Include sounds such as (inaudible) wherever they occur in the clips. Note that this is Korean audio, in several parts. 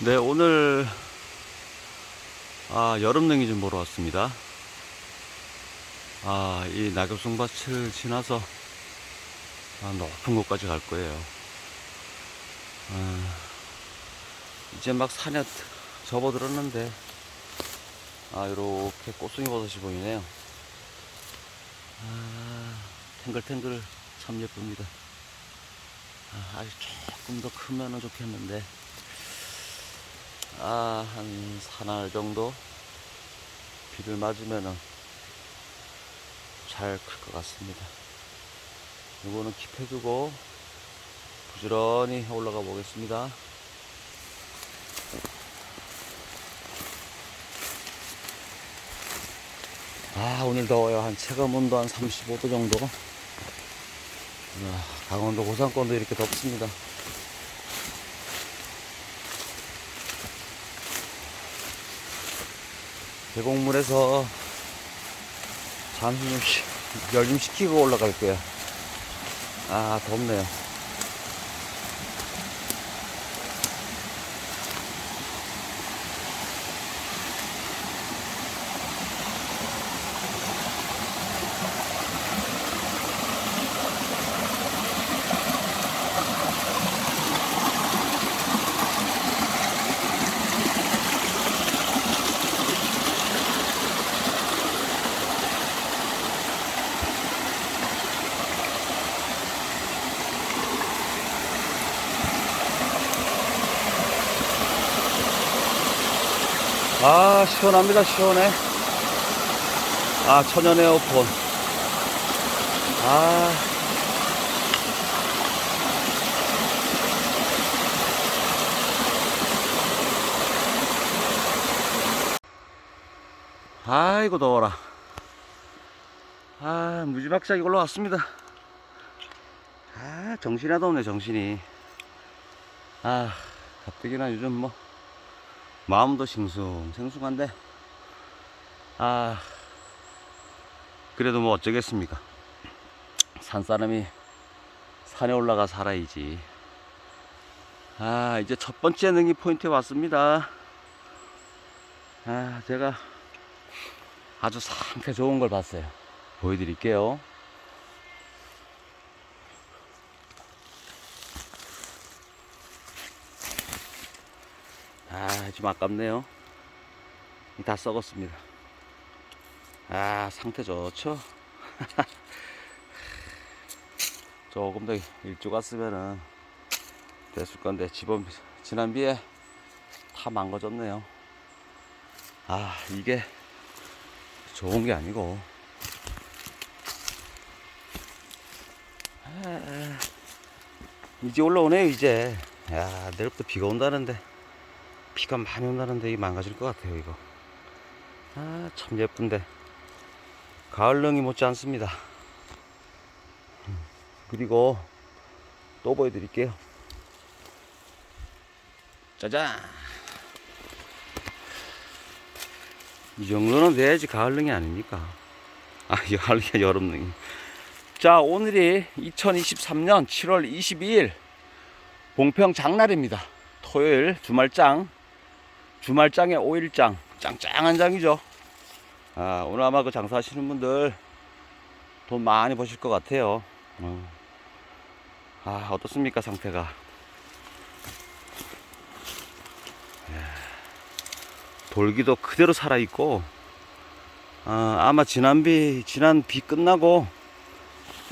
네, 오늘 아, 여름냉이 좀 보러 왔습니다. 아, 이 낙엽송밭을 지나서 아, 높은 곳까지 갈 거예요. 아, 이제 막 산에 접어들었는데 아, 이렇게 꽃송이 버섯이 보이네요. 아, 탱글탱글 참 예쁩니다. 아, 아직 조금 더 크면 좋겠는데 아, 한 사날 정도 비를 맞으면은 잘클 것 같습니다. 이거는 킵해두고 부지런히 올라가 보겠습니다. 아, 오늘 더워요. 한 체감 온도 한 35도 정도. 이야, 강원도 고산권도 이렇게 덥습니다. 계곡물에서 잠시 좀 시, 열좀 식히고 올라갈 거야. 아, 덥네요. 아, 시원합니다, 시원해. 아, 천연 에어컨. 아. 아이고, 더워라. 아, 무지막지하게 올라왔습니다. 아, 정신이 하도 없네, 정신이. 아, 가뜩이나 요즘 뭐, 마음도 싱숭생숭한데. 아 그래도 뭐 어쩌겠습니까? 산 사람이 산에 올라가 살아야지. 아 이제 첫 번째 능이 포인트에 왔습니다. 아 제가 아주 상태 좋은 걸 봤어요. 보여드릴게요 좀 아깝네요. 다 썩었습니다. 아, 상태 좋죠? (laughs) 조금 더 일찍 왔으면은 됐을 건데, 지금 지난 비에 다 망가졌네요. 아, 이게 좋은 게 아니고. 아, 이제 올라오네요, 이제. 야, 내일부터 비가 온다는데. 비가 많이 온다는데 이 망가질 것 같아요 이거. 아 참 예쁜데. 가을릉이 못지 않습니다. 음, 그리고 또 보여드릴게요. 짜잔! 이 정도는 돼야지 가을릉이 아닙니까? 아 가을릉이 여름릉이. 자 오늘이 2023년 7월 22일 봉평 장날입니다. 토요일 주말장 주말장에 5일장. 짱짱한 장이죠. 아, 오늘 아마 그 장사하시는 분들 돈 많이 버실 것 같아요. 어. 아 어떻습니까 상태가? 이야, 돌기도 그대로 살아 있고 아, 아마 지난 비 지난 비 끝나고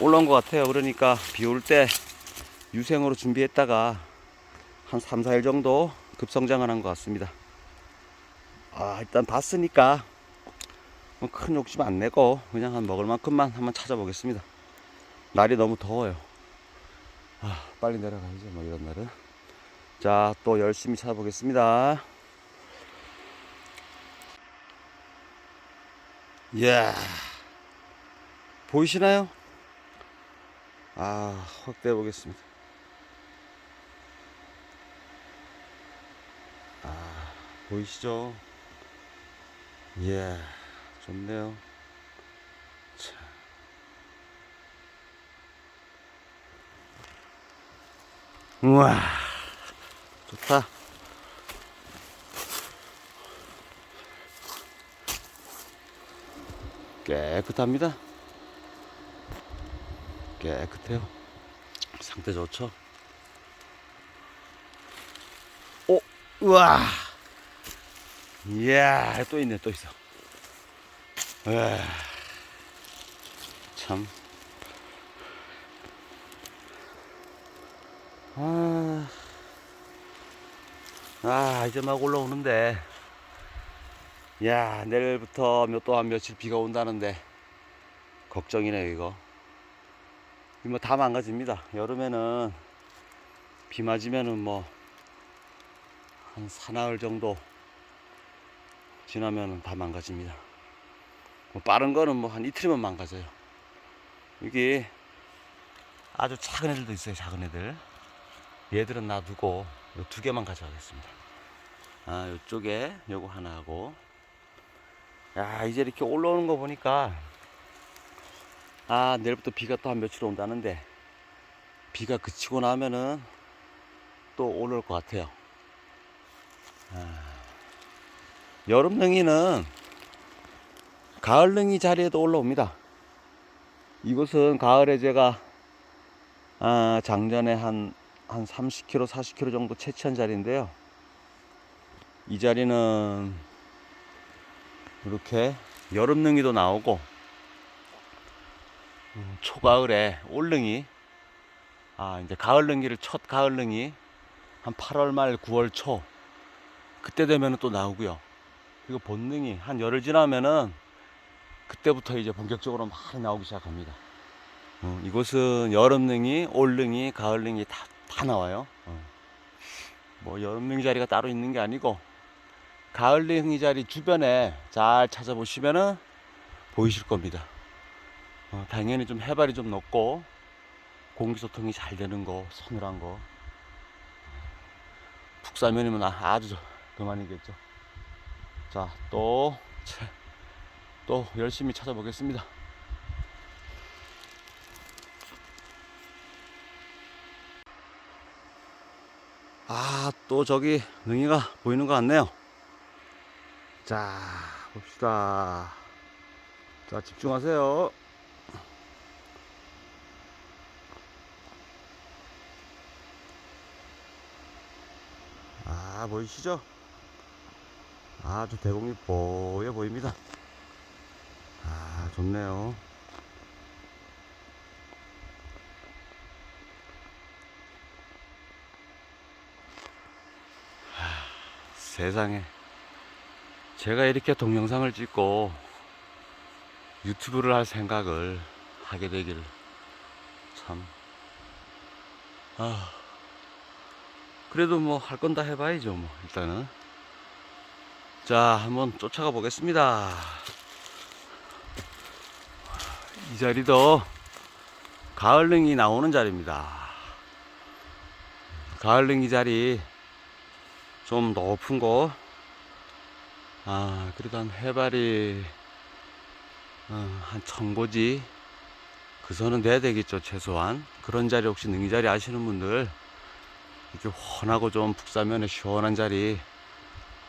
올라온 것 같아요. 그러니까 비 올 때 유생으로 준비했다가 한 3, 4일 정도 급성장을 한 것 같습니다 아, 일단 봤으니까 뭐큰 욕심 안 내고 그냥 한 먹을 만큼만 한번 찾아보겠습니다. 날이 너무 더워요. 아, 빨리 내려가야죠. 뭐 이런 날은. 자, 또 열심히 찾아보겠습니다. 이야. 보이시나요? 아, 확대해 보겠습니다. 아, 보이시죠? 예, 좋네요. 자. 우와, 좋다. 깨끗합니다. 깨끗해요. 상태 좋죠? 오, 우와. 이야, 또 있네, 또 있어. 우와, 참. 아, 아, 이제 막 올라오는데. 야, 내일부터 몇 또 한 며칠 비가 온다는데. 걱정이네요, 이거. 뭐다 망가집니다. 여름에는 비 맞으면은 뭐 한 사나흘 정도 지나면은 다 망가집니다. 뭐 빠른 거는 뭐 한 이틀이면 망가져요. 여기 아주 작은 애들도 있어요. 작은 애들. 얘들은 놔두고 요두 개만 가져가겠습니다. 아, 요쪽에 요거 하나 하고. 야, 이제 이렇게 올라오는 거 보니까 아, 내일부터 비가 또 한 며칠 온다는데 비가 그치고 나면은 또 올라올 것 같아요. 아, 여름 능이는 가을 능이 자리에도 올라옵니다. 이곳은 가을에 제가 아, 작년에 한, 한 30km, 40km 정도 채취한 자리인데요. 이 자리는 이렇게 여름 능이도 나오고 음, 초가을에 올릉이 아 이제 가을 능이를 첫 가을 능이 한 8월 말 9월 초 그때 되면은 또 나오고요 그리고 본능이 한 열흘 지나면은 그때부터 이제 본격적으로 많이 나오기 시작합니다 어, 이곳은 여름 능이 올 능이 가을 능이 다, 다 나와요 어. 뭐 여름 능이 자리가 따로 있는 게 아니고 가을 능이 자리 주변에 잘 찾아보시면은 보이실 겁니다 어, 당연히 좀 해발이 좀 높고 공기소통이 잘 되는 거, 서늘한 거. 북사면이면 아- 아주 그만이겠죠. 자, 또, 차- 또 열심히 찾아보겠습니다. 아, 또 저기 능이가 보이는 것 같네요. 자, 봅시다. 자, 집중하세요. 아 보이시죠? 아주 대공이 뽀여 보입니다. 아 좋네요. 하, 세상에 제가 이렇게 동영상을 찍고 유튜브를 할 생각을 하게 되길 참 아. 그래도 뭐 할 건 다 해봐야죠 뭐 일단은 자 한번 쫓아가 보겠습니다. 이 자리도 가을릉이 나오는 자리입니다. 가을릉이 자리 좀 높은 곳. 아, 그래도 한 해발이 어, 한 청보지 그 선은 돼야 되겠죠 최소한. 그런 자리 혹시 능이 자리 아시는 분들 이렇게 훤하고 좀 북사면에 시원한 자리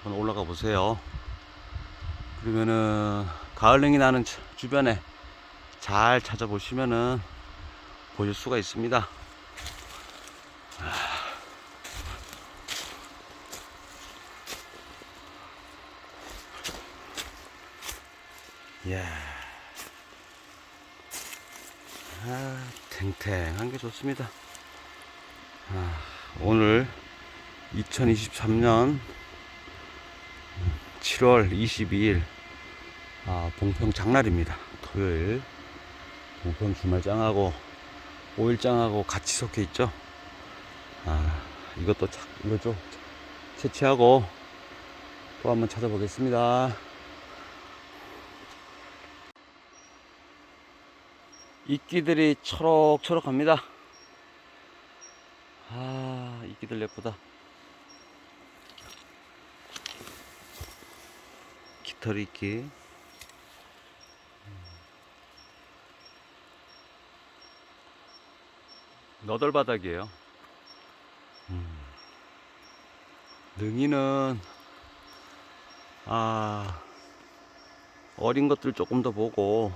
한번 올라가 보세요. 그러면은 가을냉이 나는 차- 주변에 잘 찾아보시면은 보실 수가 있습니다. 이야. 아, 탱탱한 게 좋습니다. 아, 오늘 2023년 7월 22일 아, 봉평 장날입니다. 토요일 봉평 주말장하고 5일장하고 같이 섞여 있죠. 아, 이것도 참, 이거 좀 채취하고 또 한번 찾아보겠습니다. 이끼들이 초록초록합니다. 아, 이끼들 예쁘다. 깃털 이끼. 너덜바닥이에요. 음. 능이는, 아, 어린 것들 조금 더 보고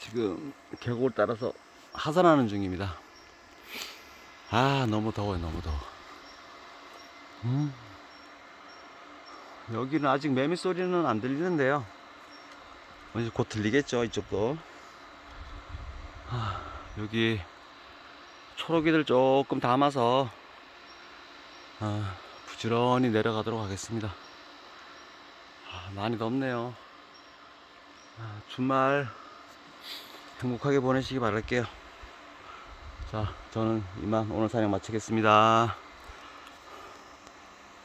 지금 계곡을 따라서 하산하는 중입니다. 아 너무 더워요 너무 더워. 음. 여기는 아직 매미 소리는 안 들리는데요. 이제 곧 들리겠죠 이쪽도. 아, 여기 초록이들 조금 담아서 아, 부지런히 내려가도록 하겠습니다. 아, 많이 덥네요. 아, 주말 행복하게 보내시기 바랄게요. 자, 저는 이만 오늘 사냥 마치겠습니다.